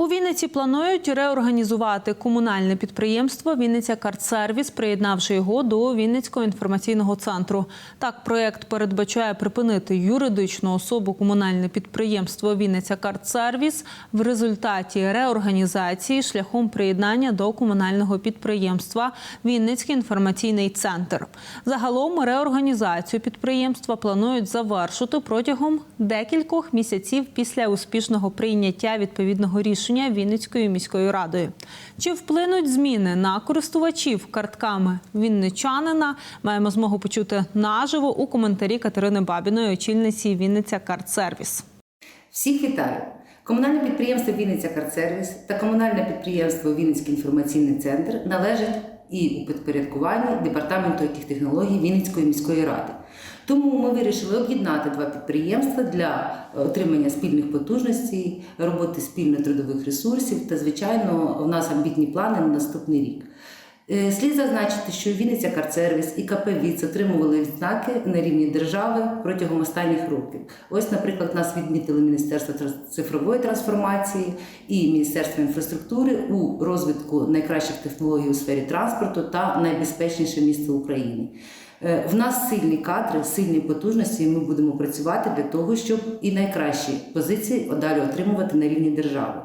У Вінниці планують реорганізувати комунальне підприємство Вінниця Картсервіс, приєднавши його до Вінницького інформаційного центру. Так, проєкт передбачає припинити юридичну особу комунальне підприємство Вінниця Картсервіс в результаті реорганізації шляхом приєднання до комунального підприємства Вінницький інформаційний центр. Загалом реорганізацію підприємства планують завершити протягом декількох місяців після успішного прийняття відповідного рішення Вінницькою міською радою. Чи вплинуть зміни на користувачів картками вінничанина? Маємо змогу почути наживо у коментарі Катерини Бабіної, очільниці Вінниця Картсервіс. Всіх вітаю! Комунальне підприємство Вінниця Картсервіс та комунальне підприємство Вінницький інформаційний центр належать і у підпорядкуванні Департаменту яких технологій Вінницької міської ради. Тому ми вирішили об'єднати два підприємства для отримання спільних потужностей, роботи спільно трудових ресурсів та, звичайно, у нас амбітні плани на наступний рік. Е, Слід зазначити, що Вінниця Карцервіс і КП ВІЦ отримували відзнаки на рівні держави протягом останніх років. Ось, наприклад, нас відмітили Міністерство цифрової трансформації і Міністерство інфраструктури у розвитку найкращих технологій у сфері транспорту та найбезпечніше місто України. Е, В нас сильні кадри, сильні потужності, і ми будемо працювати для того, щоб і найкращі позиції далі отримувати на рівні держави.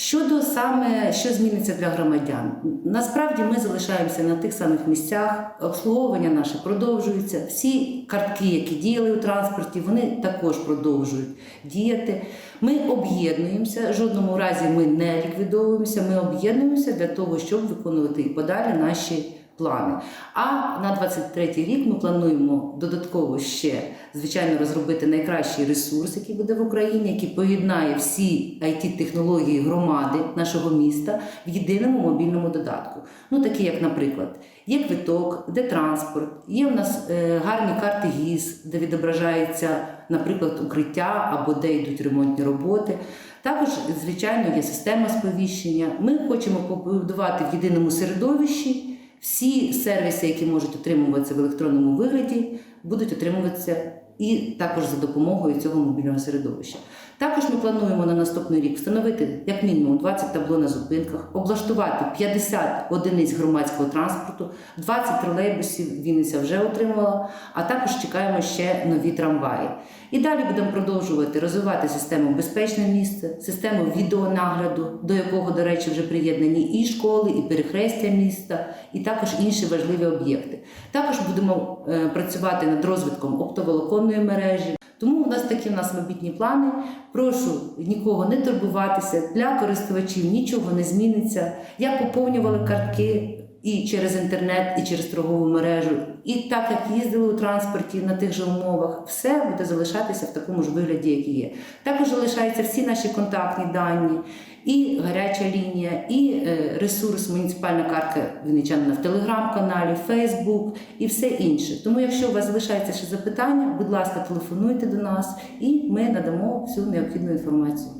Щодо саме що зміниться для громадян, насправді ми залишаємося на тих самих місцях, обслуговування наше продовжується. Всі картки, які діяли у транспорті, вони також продовжують діяти. Ми об'єднуємося. в Жодному разі ми не ліквідовуємося. Ми об'єднуємося для того, щоб виконувати і подалі наші плани. А на 23 рік ми плануємо додатково ще, звичайно, розробити найкращий ресурс, який буде в Україні, який поєднає всі it технології громади нашого міста в єдиному мобільному додатку. Ну, такі, як, наприклад, є квиток, де транспорт, є в нас е, гарні карти ГІС, де відображається, наприклад, укриття або де йдуть ремонтні роботи. Також, звичайно, є система сповіщення. Ми хочемо побудувати в єдиному середовищі. Всі сервіси, які можуть отримуватися в електронному вигляді, будуть отримуватися і також за допомогою цього мобільного середовища. Також ми плануємо на наступний рік встановити як мінімум 20 табло на зупинках, облаштувати 50 одиниць громадського транспорту, 20 тролейбусів Вінниця вже отримала, а також чекаємо ще нові трамваї. І далі будемо продовжувати розвивати систему безпечне місце, систему відеонагляду, до якого, до речі, вже приєднані і школи, і перехрестя міста, і також інші важливі об'єкти. Також будемо е, працювати над розвитком оптоволоконної мережі. Тому у нас такі в нас мобітні плани. Прошу нікого не турбуватися. Для користувачів нічого не зміниться. Я поповнювала картки і через інтернет, і через торгову мережу, і так як їздили у транспорті на тих же умовах, все буде залишатися в такому ж вигляді, як і є. Також залишаються всі наші контактні дані, і гаряча лінія, і е, ресурс муніципальна картка вінничанина в телеграм-каналі, Фейсбук і все інше. Тому, якщо у вас залишається ще запитання, будь ласка, телефонуйте до нас, і ми надамо всю необхідну інформацію.